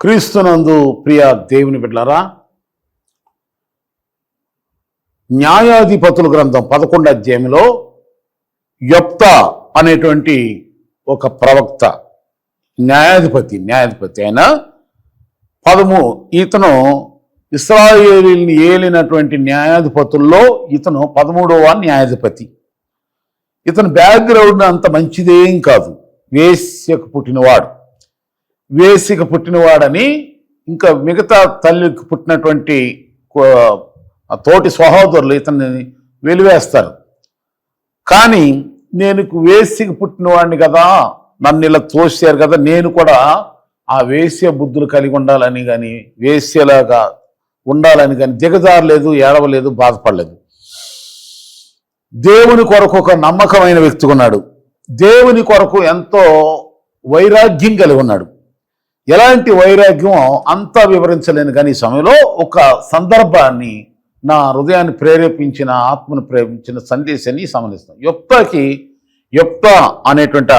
క్రీస్తునందు ప్రియ దేవుని బిడ్డలారా న్యాయాధిపతుల గ్రంథం పదకొండు అధ్యాయంలో యొప్త అనేటువంటి ఒక ప్రవక్త న్యాయాధిపతి న్యాయాధిపతి అయిన పదము ఇతను ఇస్రాయేలీని ఏలినటువంటి న్యాయాధిపతుల్లో ఇతను పదమూడవ న్యాయాధిపతి. ఇతను బ్యాక్గ్రౌండ్ అంత మంచిదేం కాదు. వేశ్యకు పుట్టినవాడు. వేసిక పుట్టినవాడని ఇంకా మిగతా తల్లికి పుట్టినటువంటి కో- తోటి సహోదరులు ఇతన్ని వెలివేస్తారు. కానీ నేను వేసికి పుట్టినవాడిని కదా నన్ను ఇలా తోసారు కదా నేను కూడా ఆ వేశ్య బుద్ధులు కలిగి ఉండాలని కానీ వేశ్యలాగా ఉండాలని కానీ దిగజారలేదు ఏడవలేదు బాధపడలేదు. దేవుని కొరకు ఒక నమ్మకమైన వ్యక్తి ఉన్నాడు దేవుని కొరకు ఎంతో వైరాగ్యం కలిగి ఉన్నాడు. ఎలాంటి వైరాగ్యం అంతా వివరించలేను కానీ ఈ సమయంలో ఒక సందర్భాన్ని నా హృదయాన్ని ప్రేరేపించిన ఆత్మను ప్రేరేపించిన సందేశాన్ని సమలిస్తాను యొప్తకి యొప్త అనేటువంటి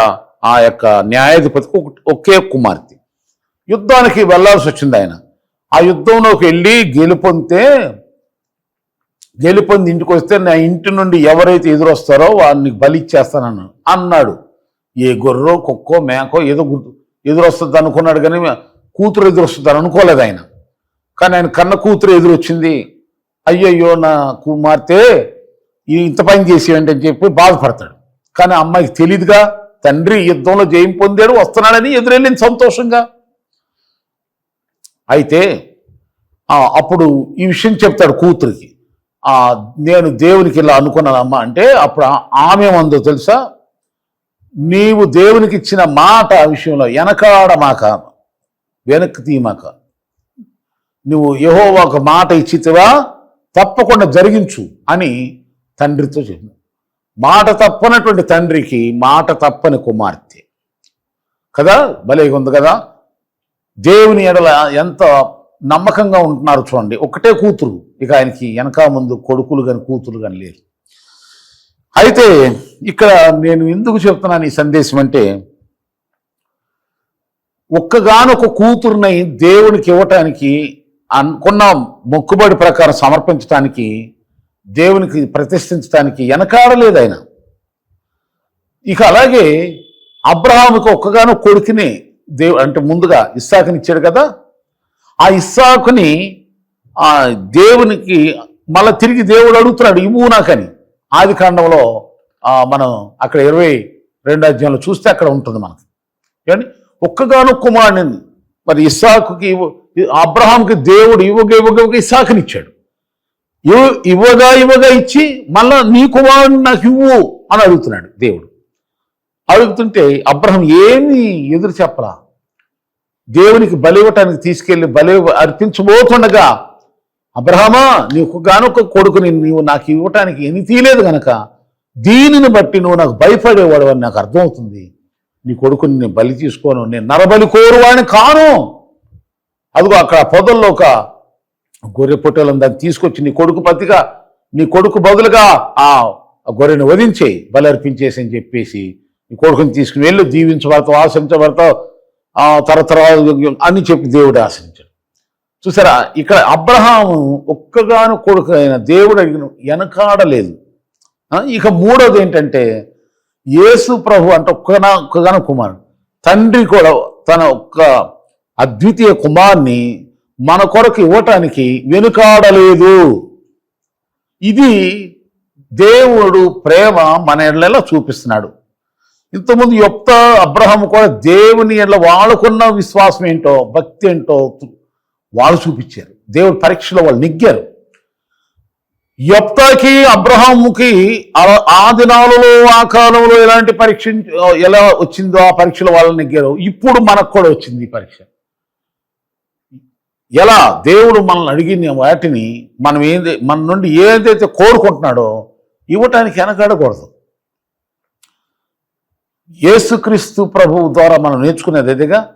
ఆ- యొక్క న్యాయాధిపతికి ఒకే కుమార్తె. యుద్ధానికి వెళ్ళాల్సి వచ్చింది ఆయన. ఆ యుద్ధంలోకి వెళ్ళి గెలుపొందితే గెలుపొంది ఇంటికి వస్తే నా ఇంటి నుండి ఎవరైతే ఎదురొస్తారో వాడిని బలిచ్చేస్తానన్నాడు అన్నాడు. ఏ గొర్రో కుక్కో మేకో ఏదో గుర్తు ఎదురొస్తుంది అనుకున్నాడు కానీ కూతురు ఎదురొస్తుంది అనుకోలేదు ఆయన. కానీ ఆయన కన్న కూతురు ఎదురొచ్చింది. అయ్యయ్యో నా కుమార్తె ఈ ఇంత పని చేసేయండి అని చెప్పి బాధపడతాడు. కానీ అమ్మాయికి తెలియదుగా తండ్రి యుద్ధంలో జయం పొందాడు వస్తున్నాడని ఎదురెళ్ళింది సంతోషంగా. అయితే అప్పుడు ఈ విషయం చెప్తాడు కూతురికి. నేను దేవునికి ఇలా అనుకున్నానమ్మా అంటే అప్పుడు ఆమె ఏమందో తెలుసా? నీవు దేవునికి ఇచ్చిన మాట విషయంలో వెనకాడమాక వెనక్కి తీయమాక నువ్వు యహో ఒక మాట ఇచ్చితివా? తప్పకుండా జరిగించు అని తండ్రితో చెప్పిన. మాట తప్పనటువంటి తండ్రికి మాట తప్పని కుమార్తె. కదా? భలే ఉంది కదా? దేవుని ఎడల ఎంత నమ్మకంగా ఉంటున్నారు చూడండి. ఒకటే కూతురు. ఇక ఆయనకి వెనక ముందు కొడుకులు కానీ కూతురు కానీ లేరు. అయితే ఇక్కడ నేను ఎందుకు చెప్తున్నాను ఈ సందేశం అంటే ఒక్కగానొక కూతురుని దేవునికి ఇవ్వటానికి అనుకున్న మొక్కుబడి ప్రకారం సమర్పించటానికి దేవునికి ప్రతిష్ఠించడానికి వెనకాడలేదు ఆయన. ఇక అలాగే అబ్రహాముకి ఒక్కగానో కొడుకుని దేవు అంటే ముందుగా ఇస్సాకుని ఇచ్చాడు కదా ఆ ఇస్సాకుని ఆ దేవునికి మళ్ళా తిరిగి దేవుడు అడుగుతున్నాడు ఇవ్వు నాకని. ఆది కాండంలో మనం అక్కడ ఇరవై రెండు అధ్యాయంలో చూస్తే అక్కడ ఉంటుంది మనకి. ఏమండి? ఒక్కగాను కుమారుని మరి ఇస్సాకుకి ఇవ్వ- అబ్రహాంకి దేవుడు ఇవ్వగా ఇవ్వగ ఇవ్వగ ఇస్సాకునిచ్చాడు. ఇవ్వ ఇవ్వగా ఇవ్వగా ఇచ్చి మళ్ళా నీ కుమారుని నాకు ఇవ్వు అని అడుగుతున్నాడు దేవుడు. అడుగుతుంటే అబ్రహం ఏమీ ఎదురు చెప్పలా. దేవునికి బలి ఇవ్వటానికి తీసుకెళ్ళి బలి అర్పించబోతుండగా అబ్రహమా నీకు గానొక కొడుకుని నీవు నాకు ఇవ్వటానికి ఎన్ని తీయలేదు గనక దీనిని బట్టి నువ్వు నాకు భయపడేవాడు అని నాకు అర్థమవుతుంది. నీ కొడుకుని నేను బలి తీసుకోను నేను నరబలి కోరువాడిని కాను. అదిగో అక్కడ పొదల్లో ఒక గొర్రె పొట్టలను దాన్ని తీసుకొచ్చి నీ కొడుకు పతిగా నీ కొడుకు బదులుగా ఆ గొర్రెని వధించేయి బలి అర్పించేసి అని చెప్పేసి నీ కొడుకుని తీసుకుని వెళ్ళు దీవించబడతావు ఆశించబడతావు ఆ తరతరాలు అని చెప్పి దేవుడు ఆశించాడు చూసారా? ఇక్కడ అబ్రహాము ఒక్కగాను కొడుకు అయిన దేవుడు అడిగిన వెనకాడలేదు ఇక మూడోది ఏంటంటే యేసు ప్రభు అంటే ఒక్కనా ఒక్కగాను కుమారుడు. తండ్రి కూడా తన ఒక్క అద్వితీయ కుమార్ని మన కొరకు ఇవ్వటానికి వెనుకాడలేదు ఇది దేవుడు ప్రేమ మన ఎడలలో చూపిస్తున్నాడు. ఇంతకుముందు యొప్త అబ్రహం కూడా దేవుని ఎడల వాళ్ళకున్న విశ్వాసం ఏంటో భక్తి ఏంటో వాళ్ళు చూపించారు. దేవుడు పరీక్షలో వాళ్ళు నెగ్గారు. ఎప్తాకి అబ్రహాముకి ఆ- ఆ దినాలలో ఆ కాలంలో ఎలాంటి పరీక్ష ఎలా వచ్చిందో ఆ పరీక్షలో వాళ్ళని నెగ్గారు. ఇప్పుడు మనకు కూడా వచ్చింది ఈ పరీక్ష. ఎలా? దేవుడు మనల్ని అడిగిన వాటిని మనం ఏది మన నుండి ఏదైతే కోరుకుంటున్నాడో ఇవ్వటానికి వెనకాడకూడదు. యేసుక్రీస్తు ప్రభువు ద్వారా మనం నేర్చుకునేది అదేగా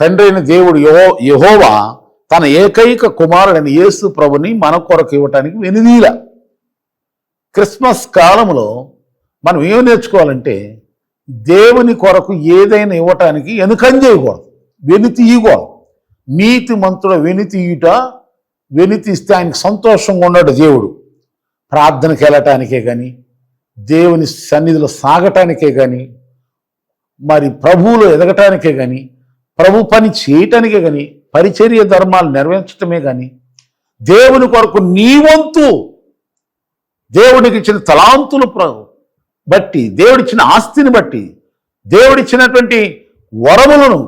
తండ్రి అయిన దేవుడు యహో యహోవా తన ఏకైక కుమారుడైన యేసు ప్రభుని మన కొరకు ఇవ్వటానికి వెనుదీల. క్రిస్మస్ కాలంలో మనం ఏం నేర్చుకోవాలంటే దేవుని కొరకు ఏదైనా ఇవ్వటానికి వెనుకం చేయకూడదు వెను తీయకూడదు నీతి మంతుడ వెనితీయుట వెనితీస్తే ఆయనకి సంతోషంగా ఉన్నాడు దేవుడు. ప్రార్థనకి వెళ్ళటానికే కానీ దేవుని సన్నిధిలో సాగటానికే కానీ మరి ప్రభువులో ఎదగటానికే కానీ ప్రభు పని చేయటానికే కానీ పరిచర్య ధర్మాలు నెరవేర్చటమే కానీ దేవుని కొరకు నీ వంతు దేవుడికి ఇచ్చిన తలాంతులు ప్ర- బట్టి దేవుడిచ్చిన ఆస్తిని బట్టి దేవుడిచ్చినటువంటి వరములను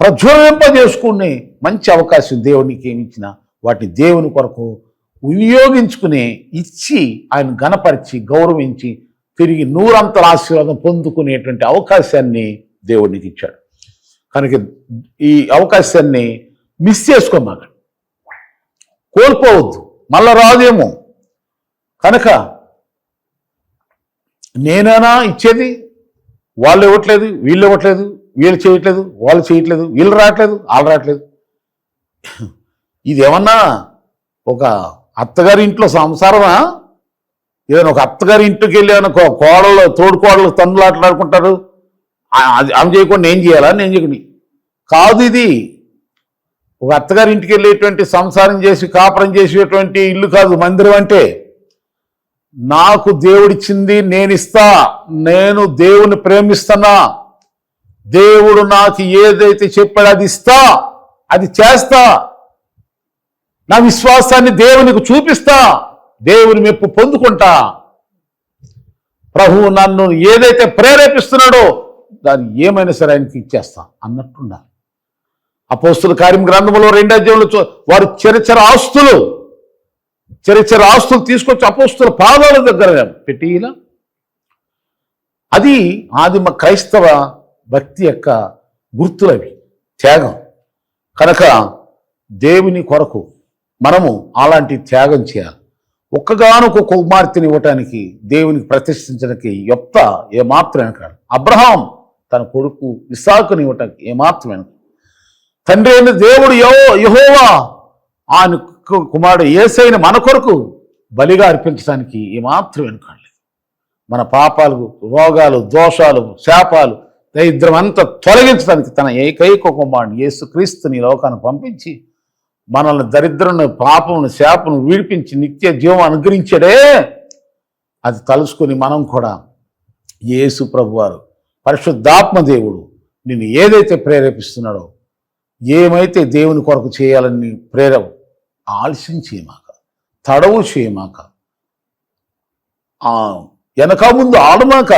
ప్రజ్వలింపజేసుకునే మంచి అవకాశం దేవునికి ఏమిచ్చిన వాటిని దేవుని కొరకు వినియోగించుకునే ఇచ్చి ఆయన గణపరిచి గౌరవించి తిరిగి నూరంతల ఆశీర్వాదం పొందుకునేటువంటి అవకాశాన్ని దేవుడికి ఇచ్చాడు. కనుక ఈ అవకాశాన్ని మిస్ చేసుకోమాక కోల్పోవద్దు. మళ్ళా రాదేమో. కనుక నేనేనా ఇచ్చేది వాళ్ళు ఇవ్వట్లేదు వీళ్ళు ఇవ్వట్లేదు వీళ్ళు చేయట్లేదు వాళ్ళు చేయట్లేదు వీళ్ళు రావట్లేదు వాళ్ళు రావట్లేదు. ఇది ఏమన్నా ఒక అత్తగారి ఇంట్లో సంసారమా? ఏదైనా ఒక అత్తగారి ఇంటికి వెళ్ళి ఏమైనా కోడలు తోడు కోడలు తండ్రులు ఆటలాడుకుంటారు అది ఆమె చేయకుండా నేను చేయాలా? నేను చేయకుండా. కాదు ఇది. ఒక అత్తగారి ఇంటికి వెళ్ళేటువంటి సంసారం చేసి కాపురం చేసేటువంటి ఇల్లు కాదు మందిరం అంటే నాకు దేవుడిచ్చింది నేను ఇస్తా నేను దేవుని ప్రేమిస్తున్నా. దేవుడు నాకు ఏదైతే చెప్పాడో అది ఇస్తా అది చేస్తా. నా విశ్వాసాన్ని దేవునికి చూపిస్తా దేవుని మెప్పు పొందుకుంటా. ప్రభువు నన్ను ఏదైతే ప్రేరేపిస్తున్నాడో దాన్ని ఏమైనా సరే ఆయనకి ఇచ్చేస్తా అన్నట్టున్నారు అపోస్తుల కార్యం గ్రంథంలో రెండు అధ్యాయంలో చూ- వారు చరిచర ఆస్తులు చరిచర ఆస్తులు తీసుకొచ్చి అపోస్తుల పాదాల దగ్గర పెట్టి ఇలా అది ఆదిమ క్రైస్తవ భక్తి యొక్క గుర్తులవి త్యాగం. కనుక దేవుని కొరకు మనము అలాంటి త్యాగం చేయాలి. ఒక్కగానొక కుమార్తెని ఇవ్వటానికి దేవునికి ప్రతిష్ఠించడానికి యొప్త ఏమాత్రం కాదు అబ్రహాం తన కొడుకు ఇసాకుని ఇవ్వటానికి ఏమాత్రం వెనక తండ్రి అయిన దేవుడు యహో యహోవా ఆయన కుమారుడు ఏసైన మన కొరకు బలిగా అర్పించడానికి ఏమాత్రం వెనుకాడలేదు మన పాపాలు రోగాలు దోషాలు శాపాలు దరిద్రం అంతా తొలగించడానికి తన ఏకైక కుమారుడు యేసుక్రీస్తుని లోకాన్ని పంపించి మనల్ని దరిద్రను పాపమును శాపను విడిపించి నిత్య జీవం అనుగ్రహించడే. అది తలుచుకుని మనం కూడా యేసు ప్రభువారు పరిశుద్ధాత్మ దేవుడు నిన్ను ఏదైతే ప్రేరేపిస్తున్నాడో ఏమైతే దేవుని కొరకు చేయాలని ప్రేరవు ఆలస్యం చేయమాక తడవు చేయమాక ఆ, వెనక ముందు ఆడమాక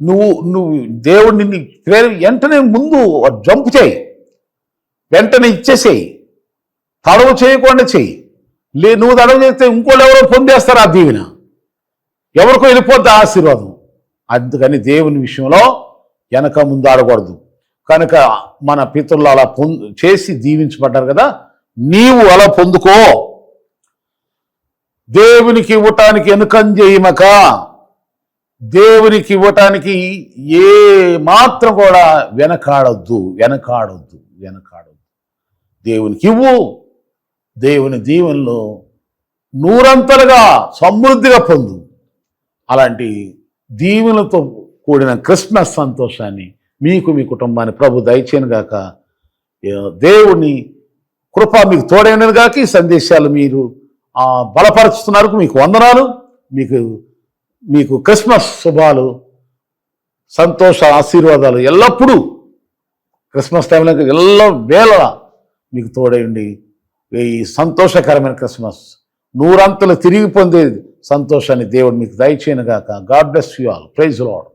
నువ్వు నువ్వు దేవుడు నిన్ను ప్రేర వెంటనే ముందు జంప్ చేయి వెంటనే ఇచ్చేసేయి తడవు చేయకుండా చెయ్యి లే నువ్వు తడవు చేస్తే ఇంకోళ్ళు ఎవరో పొందేస్తారు ఆ దీవెన. ఎవరికో వెళ్ళిపోద్ది ఆశీర్వాదం. అందుకని దేవుని విషయంలో వెనక ముందాడకూడదు. కనుక మన పితరులు అలా పొందు చేసి దీవించబడ్డారు కదా నీవు అలా పొందుకో. దేవునికి ఇవ్వటానికి వెనుకం చేయమక దేవునికి ఇవ్వటానికి ఏ మాత్రం కూడా వెనకాడొద్దు వెనకాడొద్దు వెనకాడొద్దు. దేవునికి ఇవ్వు. దేవుని దీవెనలో నూరంతలుగా సమృద్ధిగా పొందు. అలాంటి దీవెనలతో కూడిన క్రిస్మస్ సంతోషాన్ని మీకు మీ కుటుంబాన్ని ప్రభు దయచేయను గాక. దేవుని కృప మీకు తోడైనది గాక ఈ సందేశాలు మీరు ఆ, బలపరుచుతున్నారు మీకు వందనాలు. మీకు మీకు క్రిస్మస్ శుభాలు సంతోష ఆశీర్వాదాలు ఎల్లప్పుడూ క్రిస్మస్ టైంలో ఎల్ల వేళ మీకు తోడైండి ఈ సంతోషకరమైన క్రిస్మస్ నూరంతలు తిరిగి పొందేది సంతోషాన్ని దేవుడు మీకు దయచేయను గాక God bless you all praise Lord